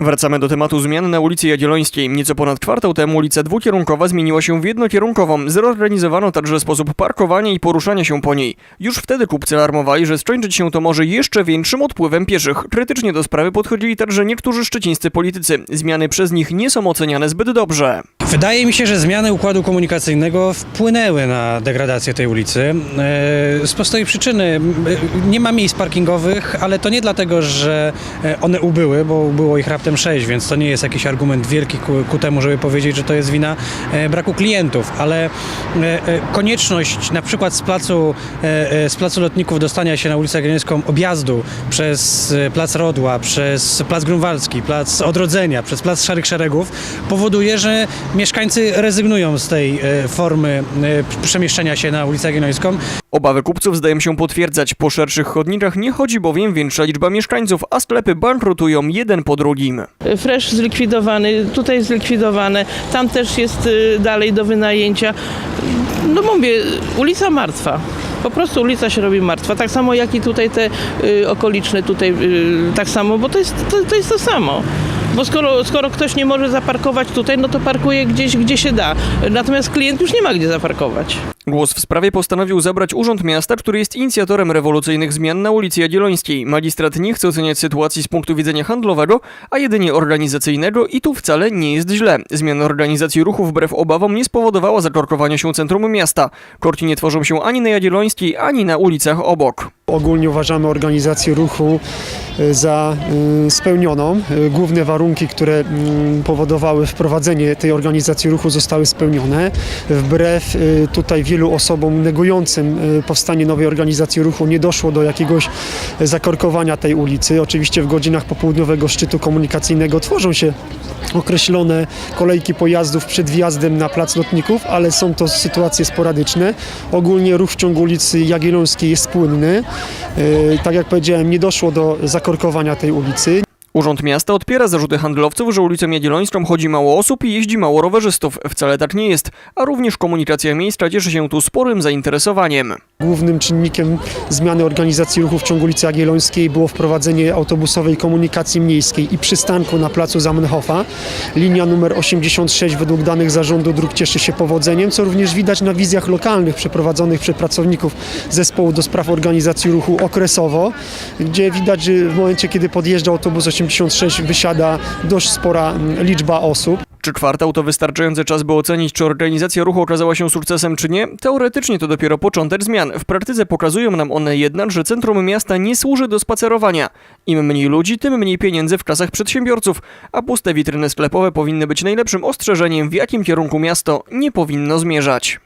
Wracamy do tematu zmian na ulicy Jagiellońskiej. Nieco ponad kwartał temu ulica dwukierunkowa zmieniła się w jednokierunkową. Zorganizowano także sposób parkowania i poruszania się po niej. Już wtedy kupcy alarmowali, że skończyć się to może jeszcze większym odpływem pieszych. Krytycznie do sprawy podchodzili także niektórzy szczecińscy politycy. Zmiany przez nich nie są oceniane zbyt dobrze. Wydaje mi się, że zmiany układu komunikacyjnego wpłynęły na degradację tej ulicy. E, Z prostej przyczyny e, nie ma miejsc parkingowych, ale to nie dlatego, że e, one ubyły, bo było ich raptem 6, więc to nie jest jakiś argument wielki ku, ku temu, żeby powiedzieć, że to jest wina braku klientów, ale konieczność na przykład z placu, z placu lotników dostania się na ulicę Jagiellońską objazdu przez plac Rodła, przez plac Grunwaldzki, plac Odrodzenia, przez plac Szarych Szeregów powoduje, że mieszkańcy rezygnują z tej e, formy e, przemieszczenia się na ulicę Jagiellońską. Obawy kupców zdają się potwierdzać. Po szerszych chodnikach nie chodzi bowiem większa liczba mieszkańców, a sklepy bankrutują jeden po drugim. Fresh zlikwidowany, tutaj zlikwidowane, tam też jest y, dalej do wynajęcia. No mówię, ulica martwa. Po prostu ulica się robi martwa. Tak samo jak i tutaj te y, okoliczne tutaj y, tak samo, bo to jest to, to jest to samo. Bo skoro, skoro ktoś nie może zaparkować tutaj, no to parkuje gdzieś, gdzie się da. Natomiast klient już nie ma gdzie zaparkować. Głos w sprawie postanowił zabrać Urząd Miasta, który jest inicjatorem rewolucyjnych zmian na ulicy Jagiellońskiej. Magistrat nie chce oceniać sytuacji z punktu widzenia handlowego, a jedynie organizacyjnego i tu wcale nie jest źle. Zmiana organizacji ruchu wbrew obawom nie spowodowała zakorkowania się centrum miasta. Korki nie tworzą się ani na Jagiellońskiej, ani na ulicach obok. Ogólnie uważamy organizację ruchu y, za y, spełnioną. Y, Główne warunki, które mm, powodowały wprowadzenie tej organizacji ruchu zostały spełnione. Wbrew tutaj wielu osobom negującym powstanie nowej organizacji ruchu nie doszło do jakiegoś zakorkowania tej ulicy. Oczywiście w godzinach popołudniowego szczytu komunikacyjnego tworzą się określone kolejki pojazdów przed wjazdem na plac lotników, ale są to sytuacje sporadyczne. Ogólnie ruch w ciągu ulicy Jagiellońskiej jest płynny. Yy, Tak jak powiedziałem, nie doszło do zakorkowania tej ulicy. Urząd Miasta odpiera zarzuty handlowców, że ulicą Jagiellońską chodzi mało osób i jeździ mało rowerzystów. Wcale tak nie jest, a również komunikacja miejska cieszy się tu sporym zainteresowaniem. Głównym czynnikiem zmiany organizacji ruchu w ciągu ulicy Jagiellońskiej było wprowadzenie autobusowej komunikacji miejskiej i przystanku na placu Zamenhofa. Linia numer 86 według danych zarządu dróg cieszy się powodzeniem, co również widać na wizjach lokalnych przeprowadzonych przez pracowników zespołu do spraw organizacji ruchu okresowo, gdzie widać, że w momencie, kiedy podjeżdża autobus 86 wysiada dość spora mm, liczba osób. Czy kwartał to wystarczający czas, by ocenić, czy organizacja ruchu okazała się sukcesem, czy nie? Teoretycznie to dopiero początek zmian. W praktyce pokazują nam one jednak, że centrum miasta nie służy do spacerowania. Im mniej ludzi, tym mniej pieniędzy w kasach przedsiębiorców, a puste witryny sklepowe powinny być najlepszym ostrzeżeniem, w jakim kierunku miasto nie powinno zmierzać.